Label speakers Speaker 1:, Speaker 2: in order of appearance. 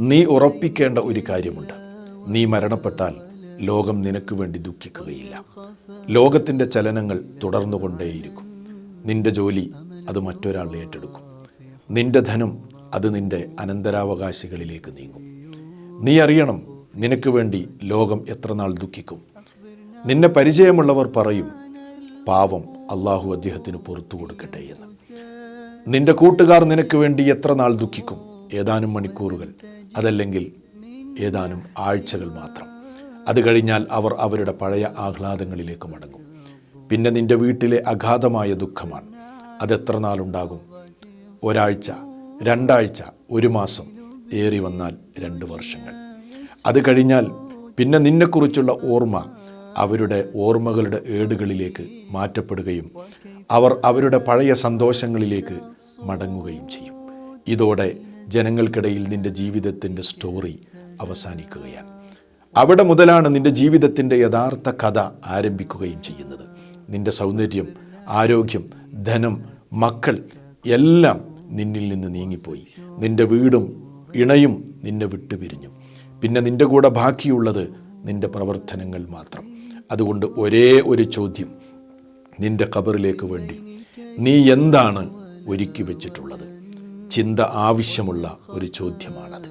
Speaker 1: നീ ഉറപ്പിക്കേണ്ട ഒരു കാര്യമുണ്ട്. നീ മരണപ്പെട്ടാൽ ലോകം നിനക്ക് വേണ്ടി ദുഃഖിക്കുകയില്ല. ലോകത്തിന്റെ ചലനങ്ങൾ തുടർന്നു തുടർന്നുകൊണ്ടേയിരിക്കും. നിന്റെ ജോലി അത് മറ്റൊരാൾ ഏറ്റെടുക്കും. നിന്റെ ധനം അത് നിന്റെ അനന്തരാവകാശികളിലേക്ക് നീങ്ങും. നീ അറിയണം നിനക്ക് വേണ്ടി ലോകം എത്ര നാൾ ദുഃഖിക്കും. നിന്നെ പരിചയമുള്ളവർ പറയും പാവം അള്ളാഹു അദ്ദേഹത്തിന് പുറത്തു കൊടുക്കട്ടെ എന്ന്. നിന്റെ കൂട്ടുകാർ നിനക്ക് വേണ്ടി എത്ര നാൾ ദുഃഖിക്കും. ഏതാനും മണിക്കൂറുകൾ. അതല്ലെങ്കിൽ ഏതാനും ആഴ്ചകൾ മാത്രം. അത് കഴിഞ്ഞാൽ അവർ അവരുടെ പഴയ ആഹ്ലാദങ്ങളിലേക്ക് മടങ്ങും. പിന്നെ നിന്റെ വീട്ടിലെ അഗാധമായ ദുഃഖമാണ്. അതെത്ര നാളുണ്ടാകും? ഒരാഴ്ച രണ്ടാഴ്ച ഒരു മാസം ഏറി വന്നാൽ രണ്ട് വർഷങ്ങൾ. അത് കഴിഞ്ഞാൽ പിന്നെ നിന്നെക്കുറിച്ചുള്ള ഓർമ്മ അവരുടെ ഓർമ്മകളുടെ ഏടുകളിലേക്ക് മാറ്റപ്പെടുകയും അവർ അവരുടെ പഴയ സന്തോഷങ്ങളിലേക്ക് മടങ്ങുകയും ചെയ്യും. ഇതോടെ ജനങ്ങൾക്കിടയിൽ നിന്റെ ജീവിതത്തിന്റെ സ്റ്റോറി അവസാനിക്കുകയാണ്. അവിടെ മുതലാണ് നിന്റെ ജീവിതത്തിന്റെ യഥാർത്ഥ കഥ ആരംഭിക്കുകയും ചെയ്യുന്നത്. നിന്റെ സൗന്ദര്യം ആരോഗ്യം ധനം മക്കൾ എല്ലാം നിന്നിൽ നിന്ന് നീങ്ങിപ്പോയി. നിന്റെ വീടും ഇണയും നിന്നെ വിട്ടുപിരിഞ്ഞു. പിന്നെ നിന്റെ കൂടെ ബാക്കിയുള്ളത് നിന്റെ പ്രവർത്തനങ്ങൾ മാത്രം. അതുകൊണ്ട് ഒരേ ഒരു ചോദ്യം നിന്റെ കബറിലേക്ക് വേണ്ടി. നീ എന്താണ് ഒരുക്കി വെച്ചിട്ടുള്ളത്? ചിന്ത ആവശ്യമുള്ള ഒരു ചോദ്യമാണത്.